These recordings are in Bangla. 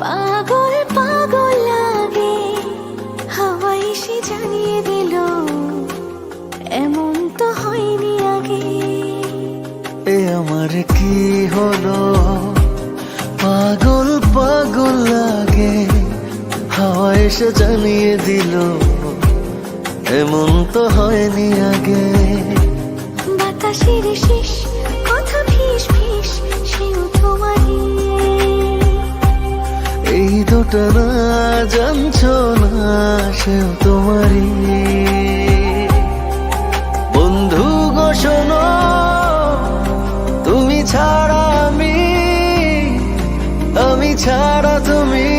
পাগল পাগল লাগে। হাওয়া এসে জানিয়ে দিল এমন তো হয়নি আগে। এ আমার কি হলো? পাগল পাগল লাগে। হাওয়া এসে জানিয়ে দিল এমন তো হয়নি আগে। বাতাসের শেষ দুটো না জানছো না সেও তোমারই। বন্ধু গো তুমি ছাড়া আমি আমি ছাড়া তুমি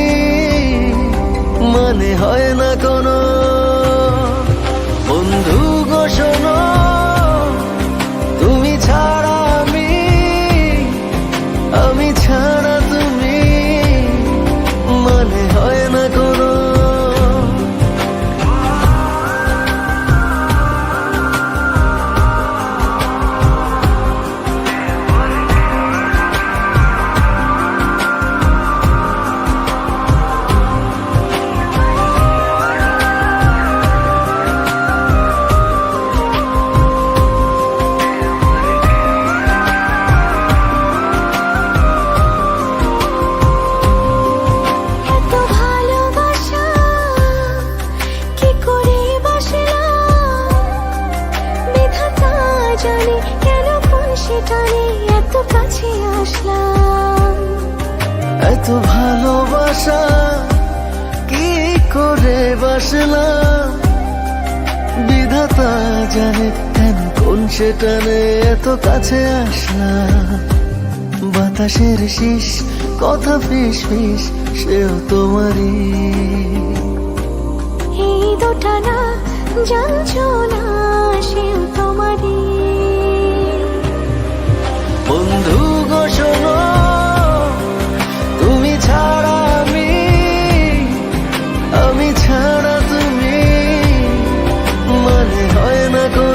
মানে হয় না কোনো। বন্ধু গো এত কাছে আসলাম। এত ভালোবাসা কি করে বাসলাম? বিধাতা জানে কেন কোন সেটানে এত কাছে আসলাম? বাতাসের শীষ কথা ফিস ফিস সেও তোমারই। এই দুটা না জানছো না সেও তোমারই। না গো